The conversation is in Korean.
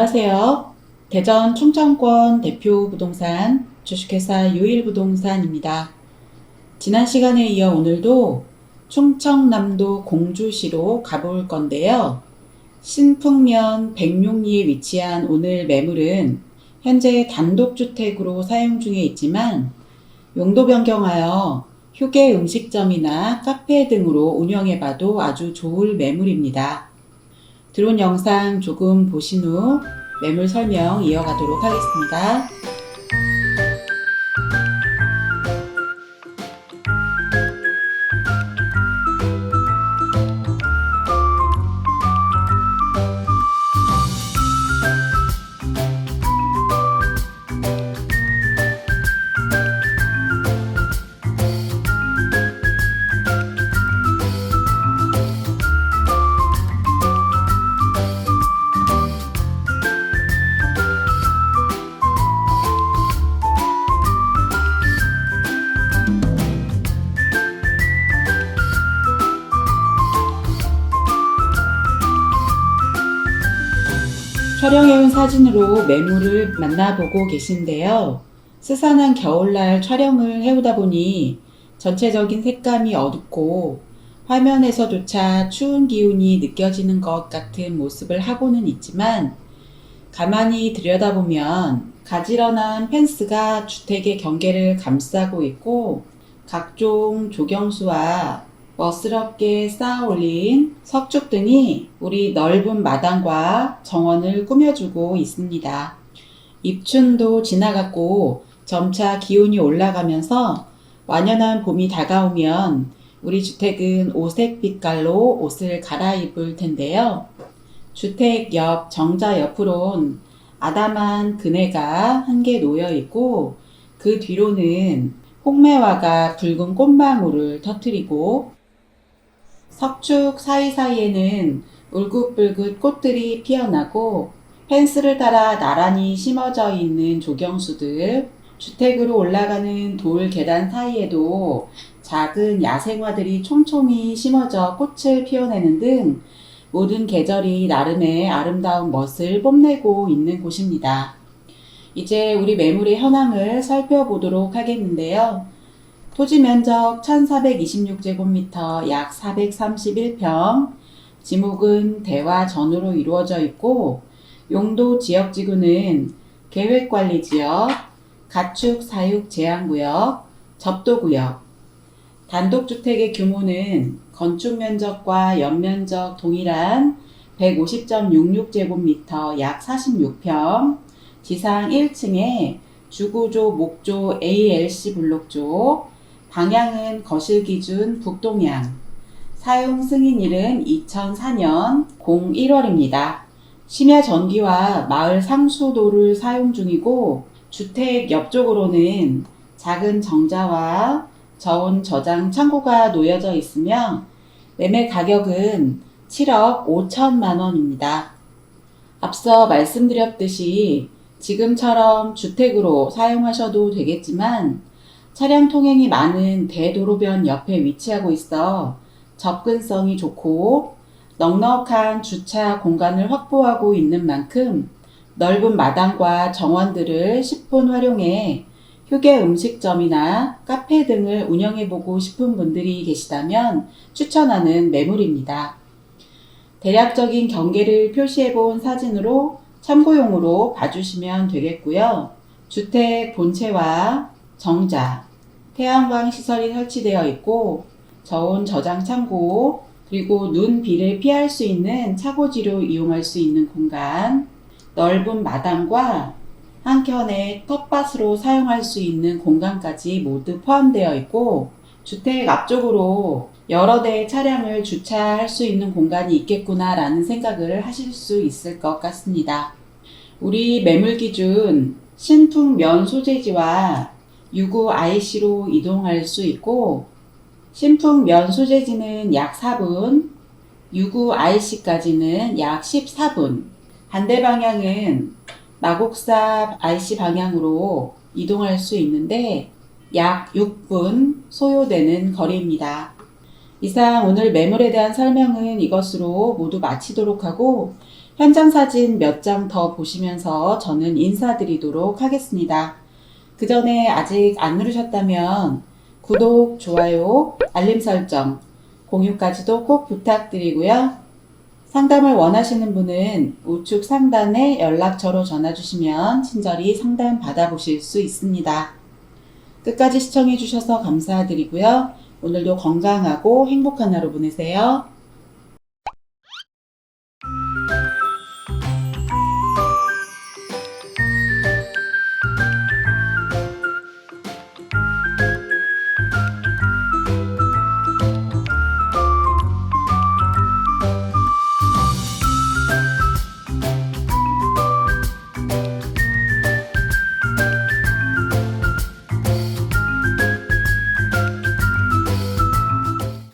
안녕하세요. 대전 충청권 대표 부동산 주식회사 유일부동산입니다. 지난 시간에 이어 오늘도 충청남도 공주시로 가볼 건데요. 신풍면 백룡리에 위치한 오늘 매물은 현재 단독주택으로 사용 중에 있지만 용도 변경하여 휴게 음식점이나 카페 등으로 운영해봐도 아주 좋을 매물입니다. 들어온 영상 조금 보신 후 매물 설명 이어가도록 하겠습니다. 촬영해온 사진으로 매물을 만나보고 계신데요. 스산한 겨울날 촬영을 해오다 보니 전체적인 색감이 어둡고 화면에서조차 추운 기운이 느껴지는 것 같은 모습을 하고는 있지만 가만히 들여다보면 가지런한 펜스가 주택의 경계를 감싸고 있고 각종 조경수와 멋스럽게 쌓아 올린 석축 등이 우리 넓은 마당과 정원을 꾸며주고 있습니다. 입춘도 지나갔고 점차 기온이 올라가면서 완연한 봄이 다가오면 우리 주택은 오색 빛깔로 옷을 갈아입을 텐데요. 주택 옆 정자 옆으론 아담한 그네가 한 개 놓여 있고 그 뒤로는 홍매화가 붉은 꽃망울을 터뜨리고 석축 사이사이에는 울긋불긋 꽃들이 피어나고 펜스를 따라 나란히 심어져 있는 조경수들, 주택으로 올라가는 돌 계단 사이에도 작은 야생화들이 촘촘히 심어져 꽃을 피워내는 등 모든 계절이 나름의 아름다운 멋을 뽐내고 있는 곳입니다. 이제 우리 매물의 현황을 살펴보도록 하겠는데요. 토지 면적 1426제곱미터 약 431평, 지목은 대화 전으로 이루어져 있고, 용도 지역 지구는 계획관리 지역, 가축 사육 제한 구역, 접도 구역, 단독주택의 규모는 건축 면적과 연면적 동일한 150.66제곱미터 약 46평, 지상 1층에 주구조 목조 ALC 블록조, 방향은 거실 기준 북동향. 사용 승인일은 2004년 01월입니다. 심야 전기와 마을 상수도를 사용 중이고 주택 옆쪽으로는 작은 정자와 저온 저장 창고가 놓여져 있으며 매매 가격은 7억 5천만 원입니다. 앞서 말씀드렸듯이 지금처럼 주택으로 사용하셔도 되겠지만 차량 통행이 많은 대도로변 옆에 위치하고 있어 접근성이 좋고 넉넉한 주차 공간을 확보하고 있는 만큼 넓은 마당과 정원들을 10분 활용해 휴게 음식점이나 카페 등을 운영해 보고 싶은 분들이 계시다면 추천하는 매물입니다. 대략적인 경계를 표시해 본 사진으로 참고용으로 봐주시면 되겠고요. 주택 본체와 정자, 태양광 시설이 설치되어 있고 저온 저장 창고, 그리고 눈, 비를 피할 수 있는 차고지로 이용할 수 있는 공간, 넓은 마당과 한켠에 텃밭으로 사용할 수 있는 공간까지 모두 포함되어 있고 주택 앞쪽으로 여러 대의 차량을 주차할 수 있는 공간이 있겠구나라는 생각을 하실 수 있을 것 같습니다. 우리 매물 기준 신풍 면 소재지와 유구 IC로 이동할 수 있고 신풍 면 소재지는 약 4분, 유구 IC까지는 약 14분, 반대 방향은 마곡사 IC 방향으로 이동할 수 있는데 약 6분 소요되는 거리입니다. 이상 오늘 매물에 대한 설명은 이것으로 모두 마치도록 하고 현장 사진 몇 장 더 보시면서 저는 인사드리도록 하겠습니다. 그 전에 아직 안 누르셨다면 구독, 좋아요, 알림 설정, 공유까지도 꼭 부탁드리고요. 상담을 원하시는 분은 우측 상단에 연락처로 전화 주시면 친절히 상담 받아보실 수 있습니다. 끝까지 시청해 주셔서 감사드리고요. 오늘도 건강하고 행복한 하루 보내세요.